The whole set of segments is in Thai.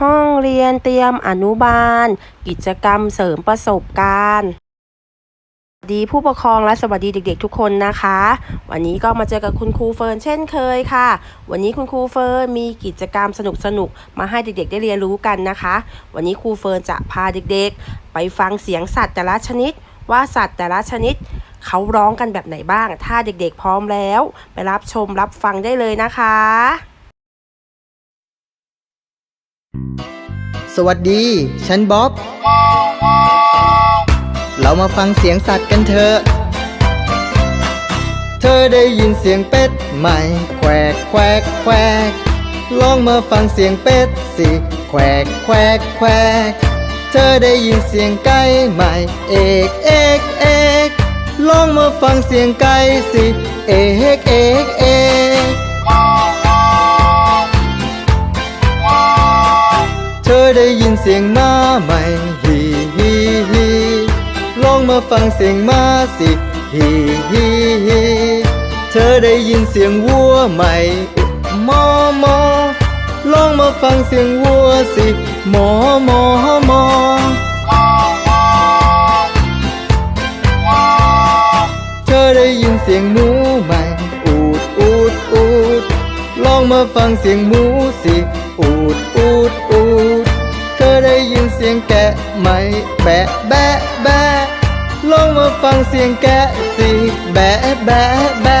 ห้องเรียนเตรียมอนุบาล กิจกรรมเสริมประสบการณ์สวัสดีผู้ปกครองและสวัสดีเด็ก ๆ ทุกคนนะคะ วันนี้ก็มาเจอกับคุณครูเฟิร์นเช่นเคยค่ะ วันนี้คุณครูเฟิร์นมีกิจกรรมสนุกๆมาให้เด็กๆ ได้เรียนรู้กันนะคะ วันนี้ครูเฟิร์นจะพาเด็กๆ ไปฟังเสียงสัตว์แต่ละชนิด ว่าสัตว์แต่ละชนิด เขาร้องกันแบบไหนบ้าง ถ้าเด็กๆ พร้อมแล้ว ไปรับชมรับฟังได้เลยนะคะ สวัสดี ฉันบ๊อบ เรามาฟังเสียงสัตว์กันเถอะ เธอได้ยินเสียงเป็ดไหมแควกแควกแควกลองมาฟังเสียงเป็ดสิแควกแควกแควกเธอได้ยินเสียงไก่ไหมเอกเอกเอกลองมาฟังเสียงไก่สิ เอกเอกเอก ได้ยินเสียงม้าไหมฮีฮีฮีลองมาฟังเสียงม้าสิฮีฮีฮีเธอได้ยินเสียงวัวไหมมอมอลองมาฟังเสียงวัวสิหมอหมอหมอเธอได้ยินเสียงหมูไหมอูดอูดอูดลองมาฟังเสียงหมูสิอูดอูดอูด เสียงแกะไหมแบะแบะแบะลองมาฟังเสียงแกะสิแบะแบะแบะ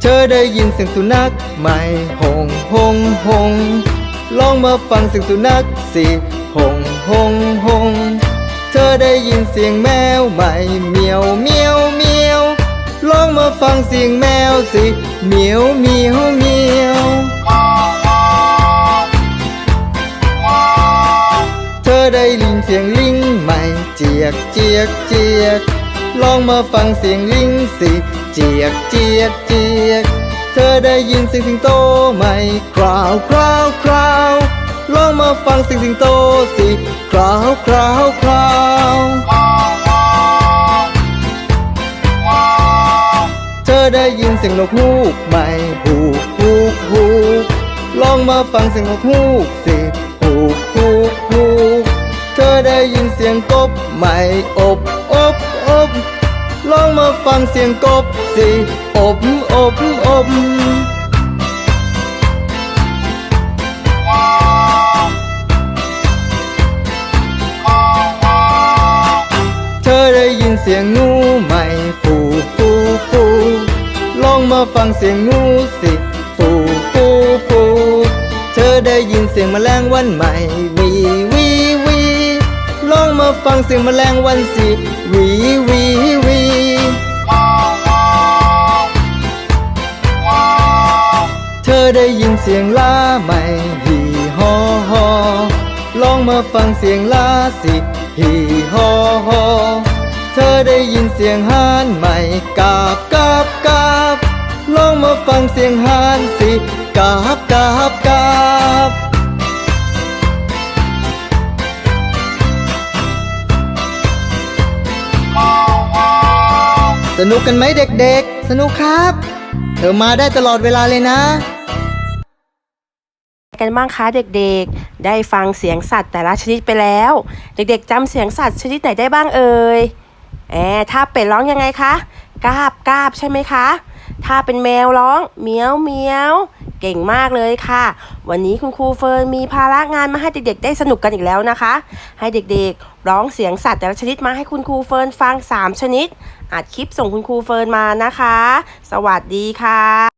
เธอได้ยินเสียงสุนัขไหมหงหงหงลองมาฟังเสียงสุนัขสิหงหงหงเธอได้ยินเสียงแมวไหมเมียวเมียว ฟังเสียงแมวสิเหมียวเหมียวเหมียวเธอได้ยินเสียงลิงไหมเจียกเจียกเจียกลองมาฟังเสียงลิงสิเจียกเจียกเจียกเธอได้ยินเสียงสิงโตไหมคราวคราวคราวลองมาฟังเสียงสิงโตสิคราวคราวคราว ได้ยินเสียงนกฮูกไหมฮูกฮูกฮูกลองมาฟังเสียงนกฮูกสิฮูกฮูกฮูกเธอได้ยินเสียงกบไหมอบอบอบลองมาฟังเสียงกบสิอบอบอบเธอได้ยินเสียงงู มาฟังเสียงงูสิฟูฟูฟูเธอได้ยินเสียงแมลงวันไหม่วีวีวีลองมาฟังเสียงแมลงวันสิวีวีวีเธอได้ยินเสียงลาไหมฮีฮอฮอลองมาฟังเสียงลาสิฮีฮอฮอเธอได้ยินเสียงฮานไหมกาบกาบกาบ ฟังเสียงฮานสิกาบกาบกาบสนุกกันไหมเด็กๆ สนุกครับ เธอมาได้ตลอดเวลาเลยนะ กันบ้างคะเด็กๆ ได้ฟังเสียงสัตว์แต่ละชนิดไปแล้ว เด็กๆจำเสียงสัตว์ชนิดไหนได้บ้างเอ่ยแอถ้าเป็ดร้องยังไงคะ กาบกาบใช่ไหมคะ ถ้าเป็นแมวร้องเมียวเมียวเก่งมากเลยค่ะ วันนี้คุณครูเฟิร์นมีภาระงานมาให้เด็กๆได้สนุกกันอีกแล้วนะคะ ให้เด็กๆ ร้องเสียงสัตว์แต่ละชนิดมาให้คุณครูเฟิร์นฟัง 3 ชนิดอัดคลิปส่งคุณครูเฟิร์นมานะคะ สวัสดีค่ะ